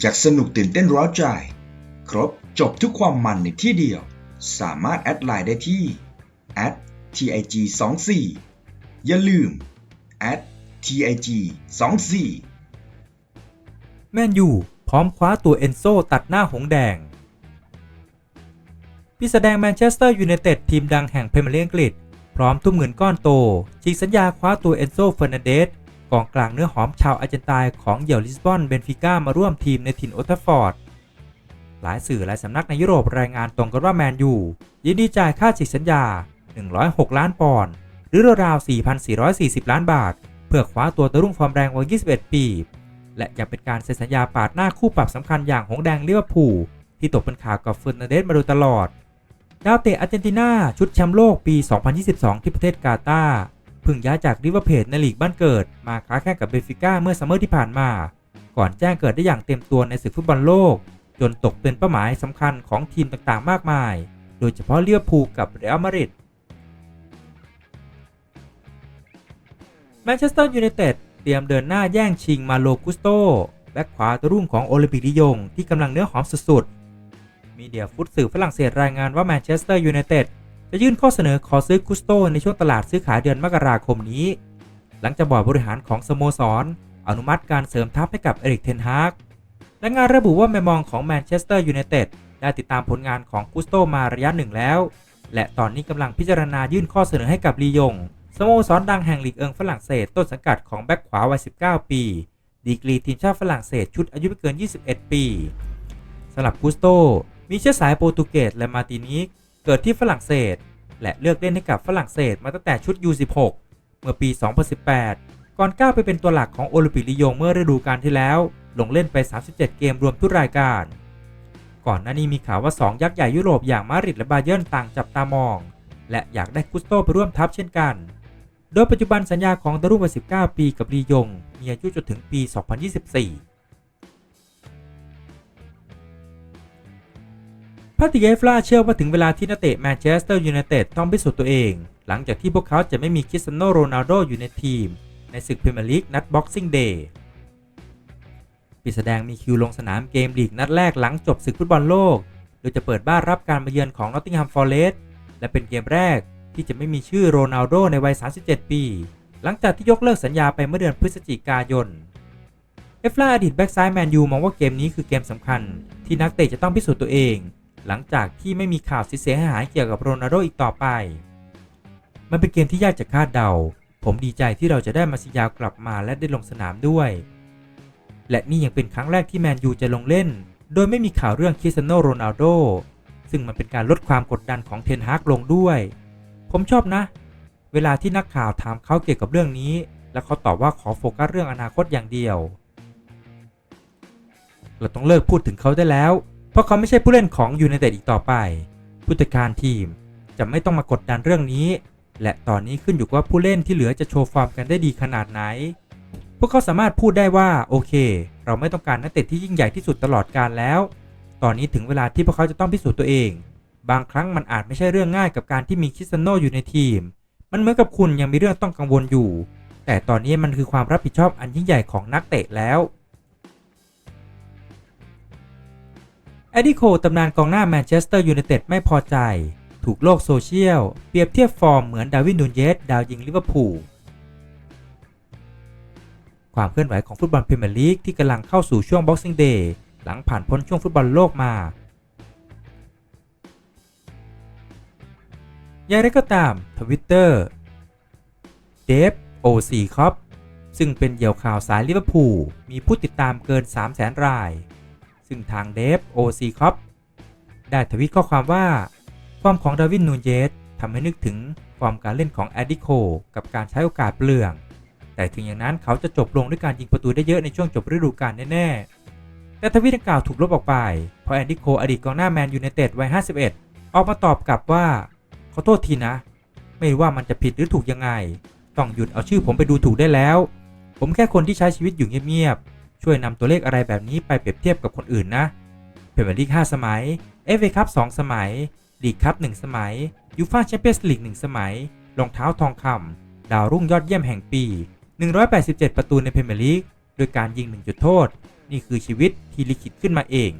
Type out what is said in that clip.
อยากสนุกตื่นเต้นร้าวใจ ครบจบทุกความมันในที่เดียว สามารถแอดไลน์ได้ที่ @tig 2 4 อย่าลืม @tig 2 4 แมนยูพร้อมคว้าตัวเอนโซตัดหน้าหงแดงพี่แสดงแมนเชสเตอร์ยูไนเต็ดทีมดังแห่งพรีเมียร์ลีกอังกฤษ พร้อมทุ่มเงินก้อนโตฉีกสัญญาคว้าตัวเอนโซเฟอร์นันเดส กองกลางเนื้อหอมชาวอาร์เจนตินของเหยี่ยวลิสบอนเบนฟิก้ามาร่วมทีมในถิ่นโอทัฟฟอร์ด หลายสื่อหลายสำนักในยุโรปรายงานตรงกันว่าแมนยูยินดีจ่ายค่าฉีกสัญญา 106 ล้านปอนด์หรือราวๆ4,440 ล้านบาท เพื่อคว้าตัวตะรุ่งฟอร์มแรงวัย 21 ปี และยังเป็นการเซ็นสัญญาปาดหน้าคู่ปรับสำคัญอย่างหงแดงลิเวอร์พูลที่ตกเป็นข่าวกับเฟอร์นันเดสมาโดยตลอดดาวเตะอาร์เจนตินาชุดแชมป์โลกปี 2022 ที่ประเทศกาตาร์ พิ่งย้ายจากริเวอร์เพจในลีกบ้านเกิด มาค้าแข่งกับเบฟิก้าเมื่อซัมเมอร์ที่ผ่านมา ก่อนแจ้งเกิดได้อย่างเต็มตัวในศึกฟุตบอลโลก จนตกเป็นเป้าหมายสำคัญของทีมต่างๆ มากมาย โดยเฉพาะลิเวอร์พูกับเรอัลมาดริดแมนเชสเตอร์ยูไนเต็ดเตรียมเดินหน้าแย่งชิงมาโลกุสโตแบ็คขวาตัวรุ่งของโอลิมปิกลิยงที่กำลังเนื้อหอมสุดๆมีเดียฟุตสื่อฝรั่งเศสรายงานว่าแมนเชสเตอร์ยูไนเต็ด จะยื่นข้อเสนอขอซื้อกุสโตในช่วงตลาดซื้อขายเดือนมกราคมนี้ หลังจากบอร์ดบริหารของสโมสร อนุมัติการเสริมทัพให้กับเอริกเทนฮากและงานระบุว่าแมมองของแมนเชสเตอร์ยูไนเต็ดได้ติดตามผลงานของกุสโตมาระยะหนึ่งแล้ว และตอนนี้กำลังพิจารณายื่นข้อเสนอให้กับลียงสโมสรดังแห่งลีกเอิงฝรั่งเศสต้นสังกัดของแบ็คขวาวัย 19 ปี ดีกรีทีมชาติฝรั่งเศสชุดอายุไม่เกิน 21 ปีสำหรับกุสโตมีเชื้อสายโปรตุเกสและมาตินิก เกิดที่ฝรั่งเศส และเลือกเล่นให้กับฝรั่งเศสมาตั้งแต่ชุด U16 เมื่อปี 2018 ก่อนก้าวไปเป็นตัวหลักของโอลิมปิกลียงเมื่อฤดูกาลที่แล้ว ลงเล่นไป 37 เกมรวมทุกรายการ ก่อนหน้านี้มีข่าวว่า 2 ยักษ์ใหญ่ยุโรปอย่างมาดริดและบาเยิร์นต่างจับตามอง และอยากได้กุสโตไปร่วมทัพเช่นกัน โดยปัจจุบันสัญญาของดารุวัย19 ปีกับลียงมีอายุจนถึงปี 2024 พาติเยฟลาเชื่อว่าถึงเวลาที่นักเตะแมนเชสเตอร์ยูไนเต็ดต้องพิสูจน์ตัวเอง หลังจากที่พวกเขาจะไม่มีคริสเตียโนโรนัลโดอยู่ในทีม ในศึกพรีเมียร์ลีกนัดบ็อกซิ่งเดย์ปีแสดงมีคิวลงสนามเกมลีกนัดแรกหลังจบศึกฟุตบอลโลก โดยจะเปิดบ้านรับการมาเยือนของนอตติงแฮมฟอร์เรสต์และเป็นเกมแรกที่จะไม่มีชื่อโรนัลโดในวัย 37 ปี หลังจากที่ยกเลิกสัญญาไปเมื่อเดือนพฤศจิกายน เอฟลาอดีตแบ็กซ้ายแมนยูมองว่าเกมนี้คือเกมสำคัญ ที่นักเตะจะต้องพิสูจน์ตัวเอง หลังจากที่ไม่มีข่าวเสียหายเกี่ยวกับโรนัลโดอีกต่อไป มันเป็นเกมที่ยากจะคาดเดา ผมดีใจที่เราจะได้มาซิยาวกลับมาและได้ลงสนามด้วย และนี่ยังเป็นครั้งแรกที่แมนยูจะลงเล่น โดยไม่มีข่าวเรื่องคริสเตียโนโรนัลโดซึ่งมันเป็นการลดความกดดันของเทนฮากลงด้วย ผมชอบนะ เวลาที่นักข่าวถามเขาเกี่ยวกับเรื่องนี้ แล้วเขาตอบว่าขอโฟกัสเรื่องอนาคตอย่างเดียว เราต้องเลิกพูดถึงเขาได้แล้ว ราะเขาไม่ใช่ผู้เล่นของยูไนเต็ดอีกต่อไป ผู้จัดการทีมจะไม่ต้องมากดดันเรื่องนี้ และตอนนี้ขึ้นอยู่กับว่าผู้เล่นที่เหลือจะโชว์ฟอร์มกันได้ดีขนาดไหน พวกเขาสามารถพูดได้ว่าโอเค เราไม่ต้องการนักเตะที่ยิ่งใหญ่ที่สุดตลอดกาลแล้ว ตอนนี้ถึงเวลาที่พวกเขาจะต้องพิสูจน์ตัวเอง บางครั้งมันอาจไม่ใช่เรื่องง่ายกับการที่มีคิสเตียโนอยู่ในทีม มันเหมือนกับคุณยังมีเรื่องต้องกังวลอยู่ แต่ตอนนี้มันคือความรับผิดชอบอันยิ่งใหญ่ของนักเตะแล้ว อ็ดดี้โคตำนานกองหน้าแมนเชสเตอร์ยูไนเต็ดไม่พอใจ ถูกโลกโซเชียล เปรียบเทียบฟอร์มเหมือนดาวินนูนเยสดาวยิงลิเวอร์พูลความเคลื่อนไหวของฟุตบอลพรีเมียร์ลีกที่กำลังเข้าสู่ช่วง Boxing Day หลังผ่านพ้นช่วงฟุตบอลโลกมา อย่างไรก็ตามทวิตเตอร์เดฟโอซีคอปซึ่งเป็นเหยี่ยวข่าวสายลิเวอร์พูลมีผู้ติดตามเกิน 3 0 0แสนราย ซึ่งทางเดฟโอซีคอปได้ทวิตข้อความว่า ฟอร์มของดาวินนูนเยสทำให้นึกถึงฟอร์มการเล่นของแอดดิโคกับการใช้โอกาสเปลือง แต่ถึงอย่างนั้นเขาจะจบลงด้วยการยิงประตูได้เยอะในช่วงจบฤดูกาลแน่ๆ แต่ทวิตดังกล่าวถูกลบออกไป เพราะแอดิโคอดีตกองหน้าแมนยูไนเต็ดวัย 51 ออกมาตอบกลับว่า ขอโทษทีนะ ไม่ว่ามันจะผิดหรือถูกยังไง ต้องหยุดเอาชื่อผมไปดูถูกได้แล้ว ผมแค่คนที่ใช้ชีวิตอยู่เงียบๆ ช่วยนำตัวเลขอะไรแบบนี้ไปเปรียบเทียบกับคนอื่นนะเพรเมียร์ลีก5สมัยเอฟเอคัพ2สมัยลีกคัพ1สมัยยูฟ่าแชมเปี้ยนส์ลีก1สมัยรองเท้าทองคำดาวรุ่งยอดเยี่ยมแห่งปี 187 ประตูในเพรเมียร์ลีกโดยการยิง 1 จุดโทษ นี่คือชีวิตที่ลิขิตขึ้นมาเอง